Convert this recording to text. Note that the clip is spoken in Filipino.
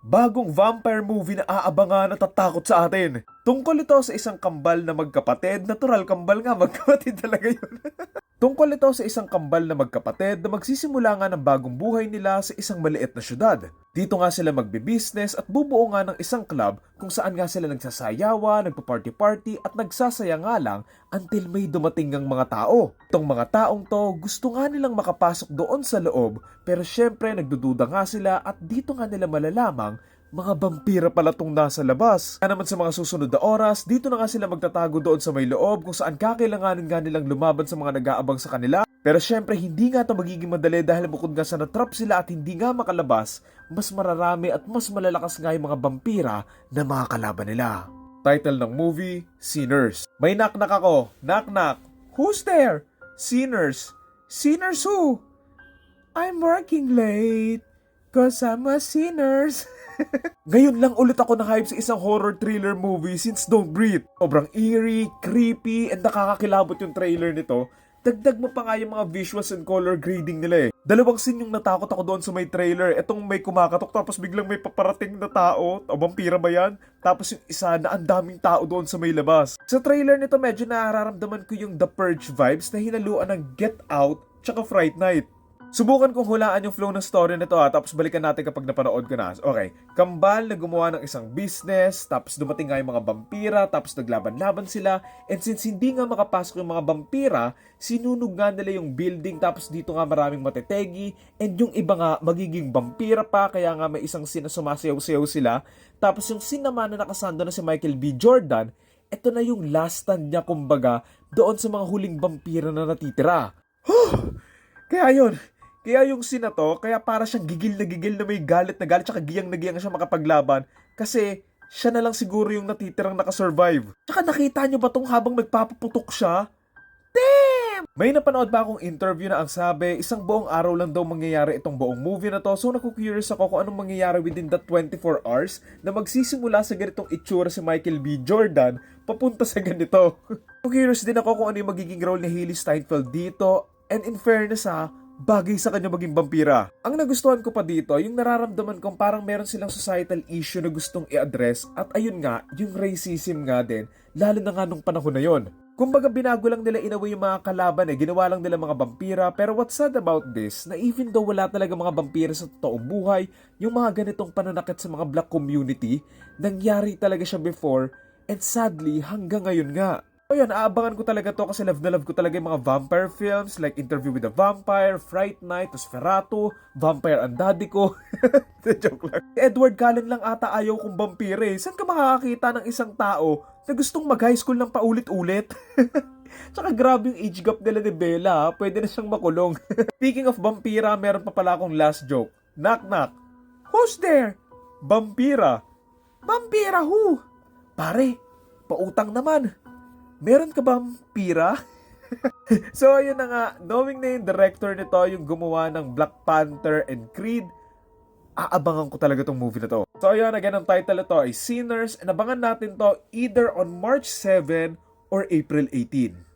bagong vampire movie na aabangan at tatakot sa atin. Tungkol ito sa isang kambal na magkapatid, natural kambal nga, magkapatid talaga yun. Tungkol ito sa isang kambal na magkapatid na magsisimula nga ng bagong buhay nila sa isang maliit na syudad. Dito nga sila magbe-business at bubuo nga ng isang club kung saan nga sila nagsasayawa, nagpa-party-party at nagsasaya nga lang until may dumating ng mga tao. Itong mga taong to gusto nga nilang makapasok doon sa loob pero syempre nagdududa nga sila at dito nga nila malalamang mga vampira pala tong nasa labas. Kaya naman sa mga susunod na oras, dito na nga sila magtatago doon sa may loob kung saan kakailanganin nga nilang lumaban sa mga nag-aabang sa kanila. Pero syempre, hindi nga ito magiging madali dahil bukod nga sa natrap sila at hindi nga makalabas, mas mararami at mas malalakas nga yung mga vampira na mga kalaban nila. Title ng movie, Sinners. May knock-knock ako. Knock-knock. Who's there? Sinners. Sinners who? I'm working late. Cause I'm a sinners. Ngayon lang ulit ako na-hype sa isang horror thriller movie since Don't Breathe. Sobrang eerie, creepy, and nakakakilabot yung trailer nito. Dagdag mo pa nga yung mga visuals and color grading nila eh. Dalawang scene yung natakot ako doon sa may trailer. Etong may kumakatok tapos biglang may paparating na tao. O vampira ba yan? Tapos yung isa na ang daming tao doon sa may labas. Sa trailer nito medyo nararamdaman ko yung The Purge vibes na hinaluan ng Get Out tsaka Fright Night. Subukan kong hulaan yung flow ng story nito ha, tapos balikan natin kapag napanood ko na. Okay, kambal na gumawa ng isang business, tapos dumating nga yung mga vampira, tapos naglaban-laban sila, and since hindi nga makapasok yung mga vampira, sinunog nga nila yung building, tapos dito nga maraming matetegi, and yung iba nga magiging vampira pa, kaya nga may isang scene na sumasayaw-sayaw sila, tapos yung scene naman na nakasando na si Michael B. Jordan, ito na yung last stand niya kumbaga doon sa mga huling vampira na natitira. Kaya yun, kaya yung scene na to, kaya para siyang gigil na gigil na may galit na galit, tsaka giyang na giyang siya makapaglaban. Kasi siya na lang siguro yung natitirang nakasurvive. Tsaka nakita nyo ba tong habang nagpapaputok siya? Damn! May napanood ba akong interview na ang sabi, isang buong araw lang daw mangyayari itong buong movie na to. So naku-curious ako kung anong mangyayari within the 24 hours na magsisimula sa ganitong itsura si Michael B. Jordan papunta sa ganito. curious din ako kung ano yung magiging role ni Hailey Steinfeld dito. And in fairness ha, bagay sa kanya maging vampira. Ang nagustuhan ko pa dito, yung nararamdaman kong parang meron silang societal issue na gustong i-address at ayun nga, yung racism nga din, lalo na nga nung panahon na yon. Kumbaga binago lang nila in a way yung mga kalaban eh, ginawa lang nila mga vampira, pero what's sad about this, na even though wala talaga mga vampira sa totoong buhay, yung mga ganitong pananakit sa mga black community, nangyari talaga siya before, and sadly, hanggang ngayon nga. O yun, aabangan ko talaga to kasi love na love ko talaga yung mga vampire films like Interview with the Vampire, Fright Night, Nosferatu, Vampire ang Daddy ko. Joke lang. Edward Cullen lang ata ayaw kong vampire eh. Saan ka makakakita ng isang tao na gustong mag-high school ng paulit-ulit? Tsaka grabe yung age gap nila ni Bella. Pwede na siyang makulong. Speaking of vampira, meron pa pala akong last joke. Knock knock. Who's there? Vampira. Vampira who? Pare, pautang naman. Meron ka bang pira? so, ayun na nga. Knowing na yung director nito, yung gumawa ng Black Panther and Creed, aabangan ko talaga tong movie na to. So, ayun, again, ang title nito ay Sinners, and abangan natin to either on March 7 or April 18.